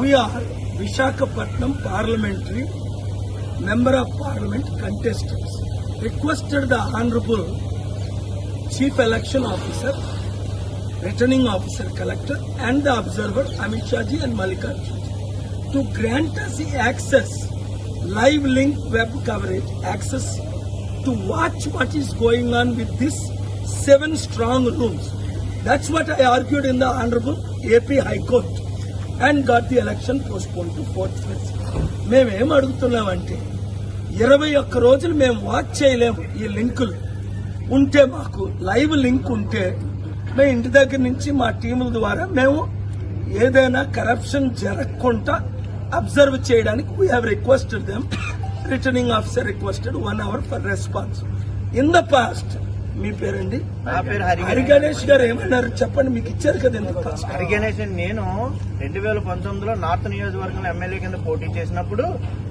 We are Vishakhapatnam parliamentary member of parliament contestants requested the honorable chief election officer, returning officer collector and the observer Amit Shahji and Mallikarjun to grant us the access, live link web coverage access to watch what is going on with this seven strong rooms. That's what I argued in the Honorable AP High Court and got the election postpone to fourth phase. మేమేం అడుగుతున్నామంటే ఇరవై ఒక్క రోజులు మేము watch చేయలేము ఈ లింకులు. ఉంటే మాకు లైవ్ లింక్ ఉంటే మేము ఇంటి దగ్గర నుంచి మా టీముల ద్వారా మేము ఏదైనా కరప్షన్ జరగకుండా అబ్జర్వ్ చేయడానికి we have requested them returning officer requested one hour for response in the past మీ పేరండి? నా పేరు హరి హరి గణేష్ గారు ఏమన్నారు? చెప్పండి మీకు ఇచ్చారు కదా ఇంత పాస్ట్ హరి గణేష్ అని నేను రెండు వేల పంతొమ్మిదిలో నార్త్ నియోజకవర్గంలో ఎమ్మెల్యే కింద పోటీ చేసినప్పుడు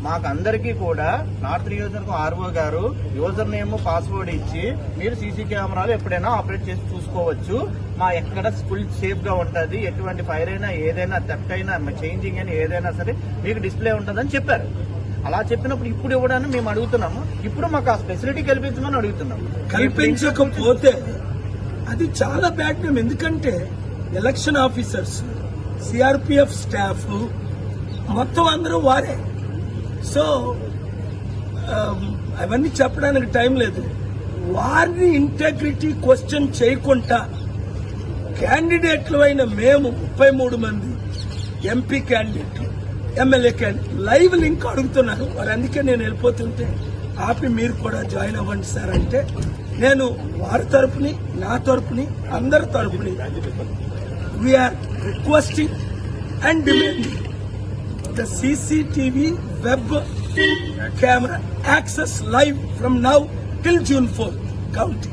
మాకు అందరికీ కూడా నార్త్ నియోజకవర్గం ఆర్ఓ గారు యూజర్ నేమ్ పాస్వర్డ్ ఇచ్చి మీరు సీసీ కెమెరాలు ఎప్పుడైనా ఆపరేట్ చేసి చూసుకోవచ్చు. మా ఎక్కడ ఫుల్ సేఫ్గా ఉంటది. ఎటువంటి ఫైర్ అయినా ఏదైనా థెఫ్ట్ అయినా చేంజింగ్ అయినా ఏదైనా సరే మీకు డిస్ప్లే ఉంటుందని చెప్పారు. అలా చెప్పినప్పుడు ఇప్పుడు ఇవ్వడానికి మేము అడుగుతున్నాము. ఇప్పుడు మాకు ఆ ఫెసిలిటీ కల్పించమని అడుగుతున్నాము. కల్పించకపోతే అది చాలా బ్యాడ్ మేము ఎందుకంటే ఎలక్షన్ ఆఫీసర్స్ సిఆర్పిఎఫ్ స్టాఫ్ మొత్తం అందరూ వారే. సో um, అవన్నీ చెప్పడానికి టైం లేదు. వారిని ఇంటెగ్రిటీ క్వశ్చన్ చేయకుండా క్యాండిడేట్లు అయిన మేము ముప్పై మూడు మంది ఎంపీ క్యాండిడేట్లు ఎమ్మెల్యే లైవ్ లింక్ అడుగుతున్నాను వారు అందుకే నేను వెళ్ళిపోతుంటే ఆపి మీరు కూడా జాయిన్ అవ్వండి సార్ అంటే నేను వారి తరపుని నా తరపుని అందరి తరపుని we are requesting and demanding the CCTV web camera access live from now till June four counting